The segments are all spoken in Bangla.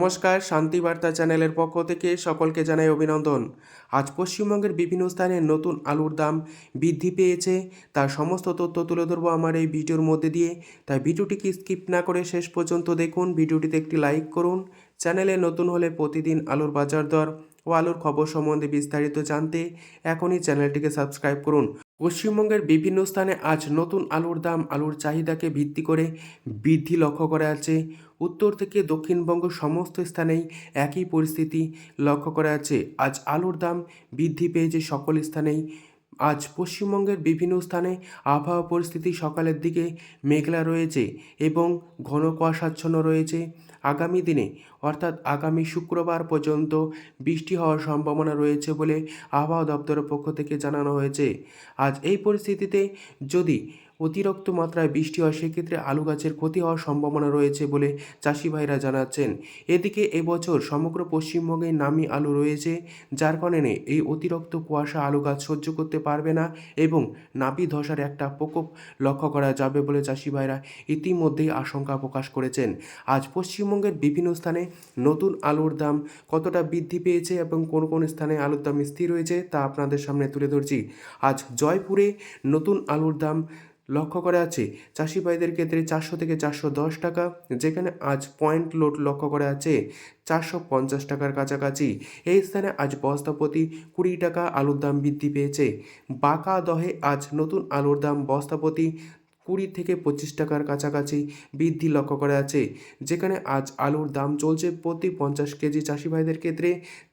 নমস্কার শান্তিবার্তা চ্যানেলের পক্ষ থেকে সকলকে জানাই অভিনন্দন। আজ পশ্চিমবঙ্গের বিভিন্ন স্থানে নতুন আলুর দাম বৃদ্ধি পেয়েছে। তার সমস্ত তথ্য তুলে ধরবো আমার এই ভিডিওর মধ্যে দিয়ে। তাই ভিডিওটিকে স্কিপ না করে শেষ পর্যন্ত দেখুন। ভিডিওটিতে একটি লাইক করুন। চ্যানেলে নতুন হলে প্রতিদিন আলুর বাজার দর ও আলুর খবর সম্বন্ধে বিস্তারিত জানতে এখনই চ্যানেলটিকে সাবস্ক্রাইব করুন। পশ্চিমবঙ্গের বিভিন্ন স্থানে আজ নতুন আলুর দাম, আলুর চাহিদাকে ভিত্তি করে বৃদ্ধি লক্ষ্য করা যাচ্ছে। উত্তর থেকে দক্ষিণবঙ্গ সমস্ত স্থানেই একই পরিস্থিতি লক্ষ্য করা যাচ্ছে। আজ আলুর দাম বৃদ্ধি পেয়েছে সকল স্থানেই। আজ পশ্চিমবঙ্গের বিভিন্ন স্থানে আবহাওয়া পরিস্থিতি সকালের দিকে মেঘলা রয়েছে এবং ঘন কুয়াশাচ্ছন্ন রয়েছে। আগামী দিনে, অর্থাৎ আগামী শুক্রবার পর্যন্ত বৃষ্টি হওয়ার সম্ভাবনা রয়েছে বলে আবহাওয়া দপ্তরের পক্ষ থেকে জানানো হয়েছে। আজ এই পরিস্থিতিতে যদি অতিরিক্ত মাত্রায় বৃষ্টি হয় সেক্ষেত্রে আলু গাছের ক্ষতি হওয়ার সম্ভাবনা রয়েছে বলে চাষি ভাইরা জানাচ্ছেন। এদিকে এবছর সমগ্র পশ্চিমবঙ্গে নামি আলু রয়েছে, যার কারণে এই অতিরিক্ত কুয়াশা আলু গাছ সহ্য করতে পারবে না এবং নাবি ধসার একটা প্রকোপ লক্ষ্য করা যাবে বলে চাষি ভাইরা ইতিমধ্যেই আশঙ্কা প্রকাশ করেছেন। আজ পশ্চিমবঙ্গের বিভিন্ন স্থানে নতুন আলুর দাম কতটা বৃদ্ধি পেয়েছে এবং কোন কোন স্থানে আলুর দাম স্থির হয়েছে তা আপনাদের সামনে তুলে ধরছি। আজ জয়পুরে নতুন আলুর দাম লক্ষ্য করা আছে, চাষি ভাইদের ক্ষেত্রে চারশো থেকে চারশো দশ টাকা, যেখানে আজ পয়েন্ট লোড লক্ষ্য করা আছে চারশো পঞ্চাশ টাকার কাছাকাছি। এই স্থানে আজ বস্তাপ্রতি কুড়ি টাকা আলুর দাম বৃদ্ধি পেয়েছে। বাঁকা দহে আজ নতুন আলুর দাম বস্তাপ্রতি কুড়ি থেকে পঁচিশ টাকার কাছাকাছি বৃদ্ধি লক্ষ্য করা আছে, যেখানে আজ আলুর দাম চলছে প্রতি পঞ্চাশ কেজি চাষি ভাইদের ক্ষেত্রে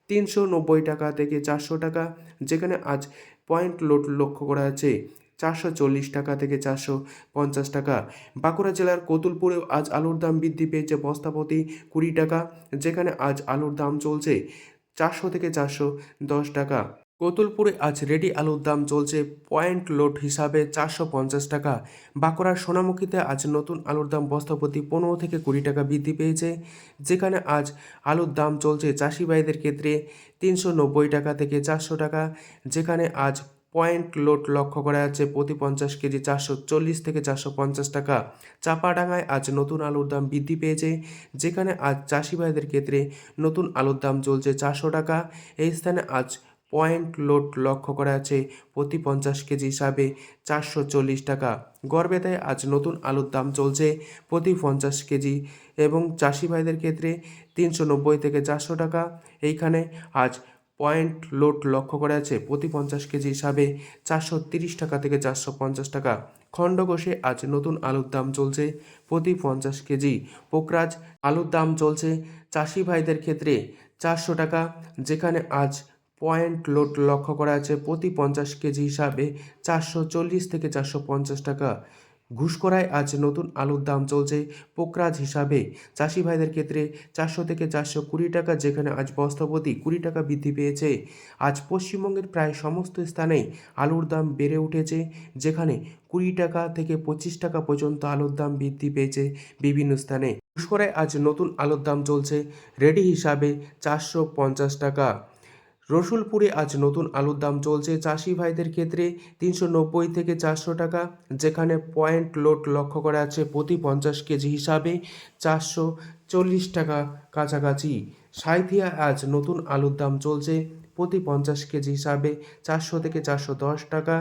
তিনশো নব্বই টাকা থেকে চারশো টাকা, যেখানে আজ পয়েন্ট লোড লক্ষ্য করা আছে। চারশো চল্লিশ টাকা থেকে চারশো পঞ্চাশ টাকা। বাঁকুড়া জেলার কতুলপুরেও আজ আলুর দাম বৃদ্ধি পেয়েছে বস্তাপতি কুড়ি টাকা, যেখানে আজ আলুর দাম চলছে চারশো থেকে চারশো দশ টাকা। কতুলপুরে আজ রেডি আলুর দাম চলছে পয়েন্ট লোড হিসাবে চারশো পঞ্চাশ টাকা। বাঁকুড়ার সোনামুখীতে আজ নতুন আলুর দাম বস্তাপতি পনেরো থেকে কুড়ি টাকা বৃদ্ধি পেয়েছে, যেখানে আজ আলুর দাম চলছে চাষি ভাইদের ক্ষেত্রে তিনশো নব্বই টাকা থেকে চারশো টাকা, যেখানে আজ পয়েন্ট লোড লক্ষ্য করা যাচ্ছে প্রতি পঞ্চাশ কেজি চারশো চল্লিশ থেকে চারশো পঞ্চাশ টাকা। চাপাডাঙ্গায় আজ নতুন আলুর দাম বৃদ্ধি পেয়েছে, যেখানে আজ চাষি ভাইদের ক্ষেত্রে নতুন আলুর দাম চলছে চারশো টাকা। এই স্থানে আজ পয়েন্ট লোড লক্ষ্য করা আছে প্রতি পঞ্চাশ কেজি হিসাবে চারশো চল্লিশ টাকা। গড়বেতায় আজ নতুন আলুর দাম চলছে প্রতি পঞ্চাশ কেজি এবং চাষি ভাইদের ক্ষেত্রে তিনশো নব্বই থেকে চারশো টাকা। এইখানে আজ পয়েন্ট লোড লক্ষ্য করা আছে। প্রতি পঞ্চাশ কেজি হিসাবে চারশো তিরিশ টাকা থেকে চারশো পঞ্চাশ টাকা। খণ্ডঘোষে আজ নতুন আলুর দাম চলছে। প্রতি পঞ্চাশ কেজি পোকরাজ আলুর দাম চলছে। চাষি ভাইদের ক্ষেত্রে চারশো টাকা। যেখানে আজ পয়েন্ট লোড লক্ষ্য করা আছে। প্রতি পঞ্চাশ কেজি হিসাবে চারশো চল্লিশ থেকে চারশো পঞ্চাশ টাকা। ঘুষকরায় আজ নতুন আলুর দাম চলছে। পোকরাজ হিসাবে চাষি ভাইদের ক্ষেত্রে চারশো থেকে চারশো কুড়ি টাকা, যেখানে আজ বস্তাপতি কুড়ি টাকা বৃদ্ধি পেয়েছে। আজ পশ্চিমবঙ্গের প্রায় সমস্ত স্থানেই আলুর দাম বেড়ে উঠেছে, যেখানে কুড়ি টাকা থেকে পঁচিশ টাকা পর্যন্ত আলুর দাম বৃদ্ধি পেয়েছে বিভিন্ন স্থানে। ঘুষকরায় আজ নতুন আলুর দাম চলছে, রেডি হিসাবে চারশো পঞ্চাশ টাকা। রসুলপুরে আজ নতুন আলুর দাম চলছে চাষি ভাইদের ক্ষেত্রে তিনশো নব্বই থেকে চারশো টাকা, যেখানে পয়েন্ট লোড লক্ষ্য করা আছে প্রতি পঞ্চাশ কেজি হিসাবে চারশো চল্লিশ টাকা কাছাকাছি। সাঁইথিয়া আজ নতুন আলুর দাম চলছে প্রতি পঞ্চাশ কেজি হিসাবে চারশো থেকে চারশো দশ টাকা,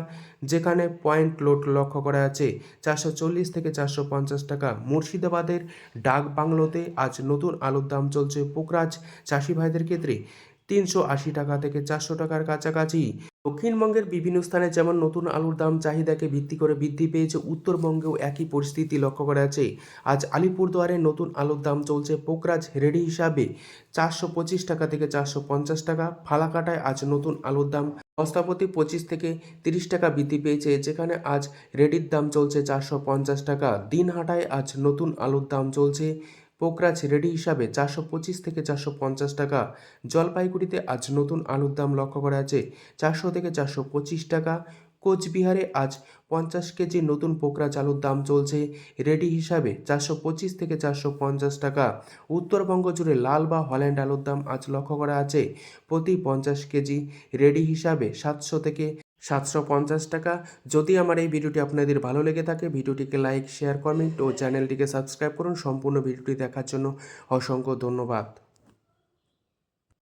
যেখানে পয়েন্ট লোড লক্ষ্য করা আছে চারশো চল্লিশ থেকে চারশো পঞ্চাশ টাকা। মুর্শিদাবাদের ডাক বাংলোতে আজ নতুন আলুর দাম চলছে পোকরাজ চাষি ভাইদের ক্ষেত্রে তিনশো আশি টাকা থেকে চারশো টাকার কাছাকাছি। দক্ষিণবঙ্গের বিভিন্ন স্থানে যেমন নতুন আলুর দাম, চাহিদাকে ভিত্তি করে বৃদ্ধি পেয়েছে, উত্তরবঙ্গেও একই পরিস্থিতি লক্ষ্য করা আছে আজ আলিপুরদুয়ারে নতুন আলুর দাম চলছে পোকরাজ রেডি হিসাবে চারশো পঁচিশ টাকা থেকে চারশো পঞ্চাশ টাকা। ফালাকাটায় আজ নতুন আলুর দাম বস্তাপতি পঁচিশ থেকে তিরিশ টাকা বৃদ্ধি পেয়েছে, যেখানে আজ রেডির দাম চলছে চারশো পঞ্চাশ টাকা। দিনহাটায় আজ নতুন আলুর দাম চলছে পোকরাজ রেডি হিসাবে চারশো পঁচিশ থেকে চারশো পঞ্চাশ টাকা। জলপাইগুড়িতে আজ নতুন আলুর দাম লক্ষ্য করা আছে চারশো থেকে চারশো পঁচিশ টাকা। কোচবিহারে আজ পঞ্চাশ কেজি নতুন পোকরা চালুর দাম চলছে। রেডি হিসাবে চারশো পঁচিশ থেকে চারশো পঞ্চাশ টাকা। উত্তরবঙ্গ জুড়ে লাল বা হল্যান্ড আলুর দাম আজ লক্ষ্য করা আছে প্রতি পঞ্চাশ কেজি রেডি হিসাবে সাতশো থেকে সাতশো পঞ্চাশ টাকা। যদি আমার এই ভিডিওটি আপনাদের ভালো লেগে থাকে, ভিডিওটিকে লাইক, শেয়ার, কমেন্ট ও চ্যানেলটিকে সাবস্ক্রাইব করুন। সম্পূর্ণ ভিডিওটি দেখার জন্য অসংখ্য ধন্যবাদ।